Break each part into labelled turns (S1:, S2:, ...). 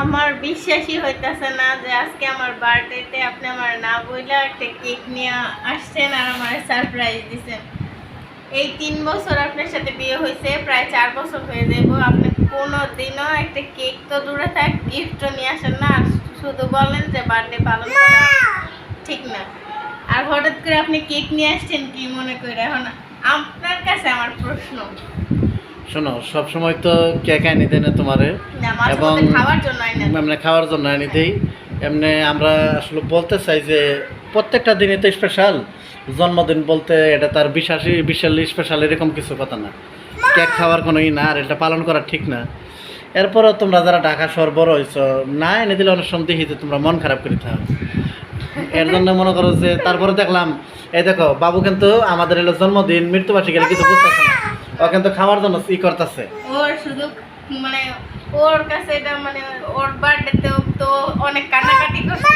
S1: আমার বিশ্বাসই হইতাছে না যে আজকে আমার বার্থডেতে আপনি আমার না বইলা একটা কেক নিয়ে আসছেন আর আমার সারপ্রাইজ দিছেন। এই তিন বছর আপনার সাথে বিয়ে হয়েছে প্রায় চার বছর হয়ে যাব। আপনি কোনো দিনও একটা কেক তো দূরে থাক গিফটও নিয়ে আসেন না। শুধু বলেন যে বার্থডে পালন করা ঠিক না। আর হঠাৎ করে আপনি কেক নিয়ে আসছেন কি মনে করে? এখন আপনার কাছে আমার প্রশ্ন।
S2: শোনো সবসময় তো কেক এনে দেয় না তোমারে। এবং এমনি খাওয়ার জন্য এনে দেই। এমনি আমরা আসলে বলতে চাই যে প্রত্যেকটা দিনে তো স্পেশাল জন্মদিন বলতে এটা তার বিশাসী বিশাল স্পেশাল এরকম কিছু কথা না। কেক খাওয়ার কোনো ই না আর এটা পালন করা ঠিক না। এরপরও তোমরা যারা ঢাকা শহর বড় হয়েছ না এনে দিলে অনেক সময় দেখি যে তোমরা মন খারাপ করে থাকো এর জন্য মনে করো যে তারপরে দেখলাম এই দেখো বাবু কিন্তু আমাদের এলো জন্মদিন মৃত্যুবার্ষিকী কিছু বুঝতেছে না। ও কিন্তু খাওয়ার জন্য ই করতেছে।
S1: ওর শুধু মানে ওর কাছে এটা মানে ওর বার্থডেতেও তো অনেক কান্নাকাটি করছে।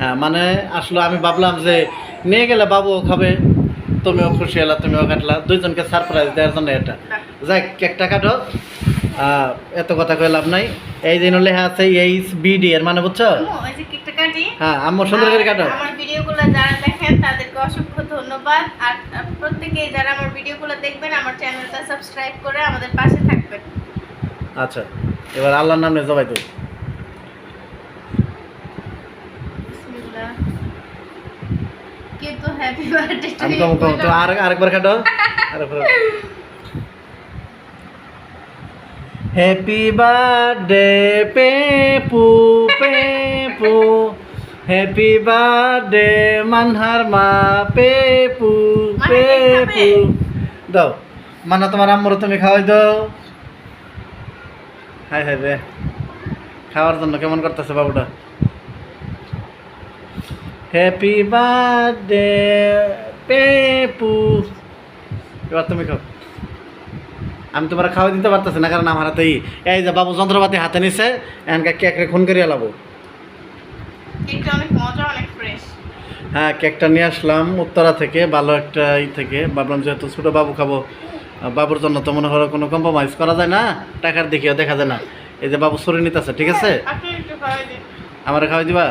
S2: হ্যাঁ মানে আসলে আমি ভাবলাম যে নিয়ে গেলে বাবুও খাবে তুমিও খুশি হলা তুমিও কাটলা দুইজনকে সারপ্রাইজ দেওয়ার জন্য এটা। যাই কেকটা কাটো। এত কথা কয়ে লাভ নাই। এই দিন লেখা আছে এইচ বিডি এর মানে বুঝছ? হ্যাঁ আম্মু সুন্দর করে কাটো।
S1: আমার ভিডিওগুলো যারা দেখেন তাদেরকে অসংখ্য ধন্যবাদ। আর প্রত্যেকেই যারা আমার ভিডিওগুলো দেখবেন আমার চ্যানেলটা সাবস্ক্রাইব করে আমাদের পাশে থাকবেন।
S2: আচ্ছা এবার আল্লাহর নামে জবাই
S1: কিন্তু হ্যাপি বার্থডে
S2: আমি কম কম তো আর আরেকবার কাটো আরেকবার happy birthday Pepu Pepu happy birthday মানহার মা পেপু? পেপু দাও মানা তোমার আম্মুর তুমি খাওয়াই দাও। হাই হাই রে খাওয়ার জন্য কেমন করতেছে বাবুটা? হ্যাপি বার্থডে পেপু এবার তুমি খাও। আমি তোমার খাওয়া দিতে পারতেছি না কারণ আমার হাতেই এই যে বাবু যন্ত্রপাতি হাতে নিছে এখানকার কেক খুন করিয়া লাবো
S1: কেকটা অনেক মজা অনেক ফ্রেশ
S2: হ্যাঁ কেকটা নিয়ে আসলাম উত্তরা থেকে ভালো একটা ই থেকে। ভাবলাম যেহেতু ছোটো বাবু খাব বাবুর জন্য তো মনে করো কোনো কম্প্রোমাইজ করা যায় না টাকার দেখিও দেখা যায় না। এই যে বাবু সরে নিতেছে ঠিক আছে?
S1: খাওয়াই
S2: আমার খাওয়াই দিবা?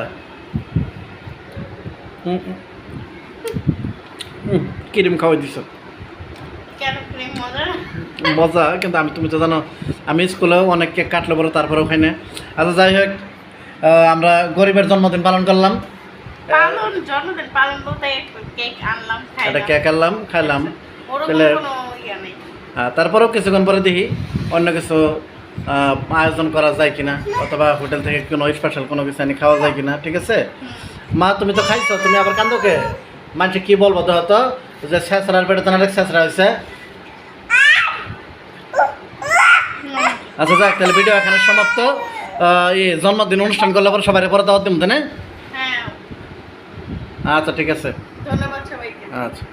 S2: কিরিম খাওয়াই দিছ?
S1: মজা?
S2: কিন্তু আমি তুমি তো জানো আমি স্কুলেও অনেক কেক কাটলো বলো তারপরেও খাই না আচ্ছা যাই হোক আমরা গরিবের জন্মদিন পালন করলাম।
S1: পালন জন্মদিন পালন বলতে কেক আনলাম
S2: একটা কেক আনলাম খাইলাম। তাহলে-
S1: কোনো ইয়া নেই।
S2: তারপরেও কিছুক্ষণ পরে দেখি অন্য কিছু আয়োজন করা যায় কিনা অথবা হোটেল থেকে কোনো স্পেশাল কোনো কিছু আনি খাওয়া যায় কিনা ঠিক আছে? মা তুমি তো খাইছো তুমি আবার কান্দোকে মানুষ কি বলব তো? হয়তো যে শেষরার পেটে তোমার শেষরা হয়েছে। আচ্ছা যাক তাহলে ভিডিও এখানে সমাপ্ত। এই জন্মদিন অনুষ্ঠান করলে পরে সবাই পরে দাওয়াত দিব তাই আচ্ছা ঠিক আছে।
S1: ধন্যবাদ সবাইকে।
S2: আচ্ছা।